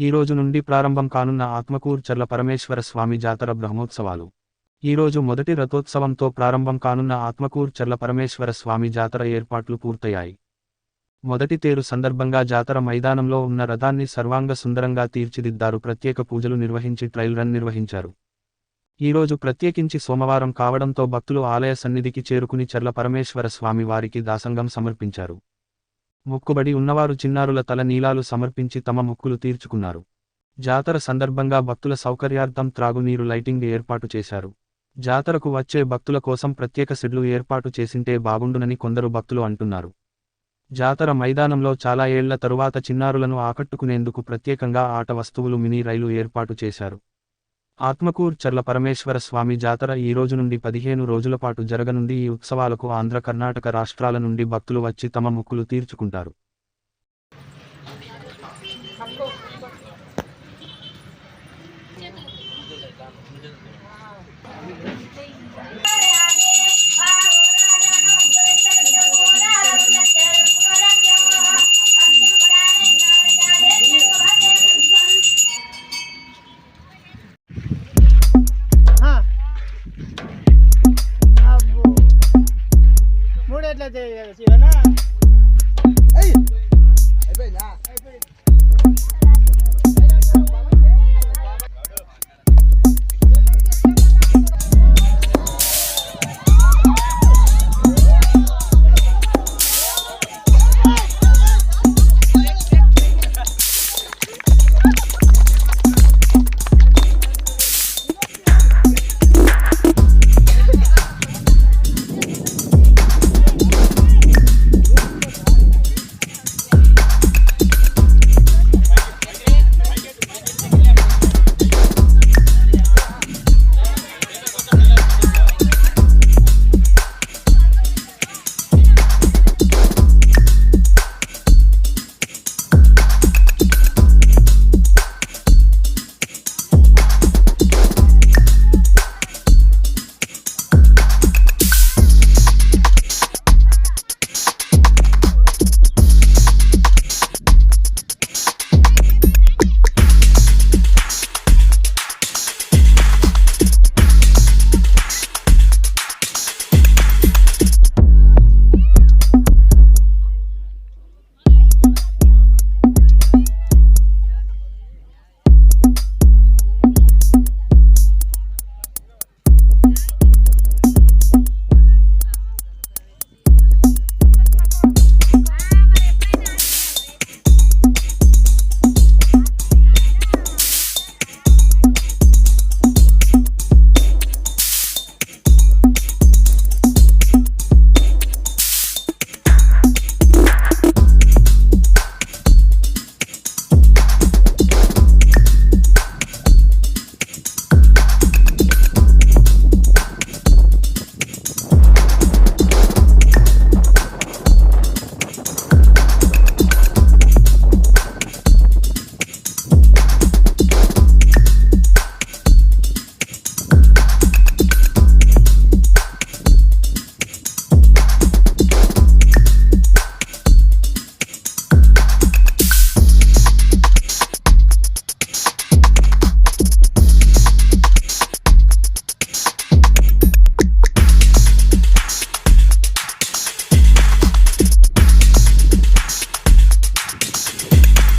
ఈ రోజు నుండి ప్రారంభం కానున్న ఆత్మకూర్ చర్ల పరమేశ్వర స్వామి జాతర బ్రహ్మోత్సవాలు. ఈ రోజు మొదటి రథోత్సవంతో ప్రారంభం కానున్న ఆత్మకూర్ చర్ల పరమేశ్వర స్వామి జాతర ఏర్పాట్లు పూర్తయ్యాయి. మొదటి తేరు సందర్భంగా జాతర మైదానంలో ఉన్న రథాన్ని సర్వాంగ సుందరంగా తీర్చిదిద్దారు ప్రత్యేక పూజలు నిర్వహించి ట్రయల్ రన్ నిర్వహించారు. ఈ రోజు ప్రత్యేకించి సోమవారం కావడంతో భక్తులు ఆలయ సన్నిధికి చేరుకుని చర్ల పరమేశ్వర స్వామి వారికి దాసంగం సమర్పించారు. మొక్కుబడి ఉన్నవారు చిన్నారుల తల నీలాలు సమర్పించి తమ మొక్కులు తీర్చుకున్నారు. జాతర సందర్భంగా భక్తుల సౌకర్యార్థం త్రాగునీరు లైటింగ్ ఏర్పాటు చేశారు. జాతరకు వచ్చే భక్తుల కోసం ప్రత్యేక షెడ్లు ఏర్పాటు చేసింటే బాగుండునని కొందరు భక్తులు అంటున్నారు. జాతర మైదానంలో చాలా ఏళ్ళ తరువాత చిన్నారులను ఆకట్టుకునేందుకు ప్రత్యేకంగా ఆట వస్తువులు మినీ రైలు ఏర్పాటు చేశారు. ఆత్మకూర్ చర్ల పరమేశ్వర స్వామి జాతర ఈ రోజు నుండి పదిహేను రోజుల పాటు జరగనుంది. ఈ ఉత్సవాలకు ఆంధ్ర కర్ణాటక రాష్ట్రాల నుండి భక్తులు వచ్చి తమ మొక్కులు తీర్చుకుంటారు. antes de nada.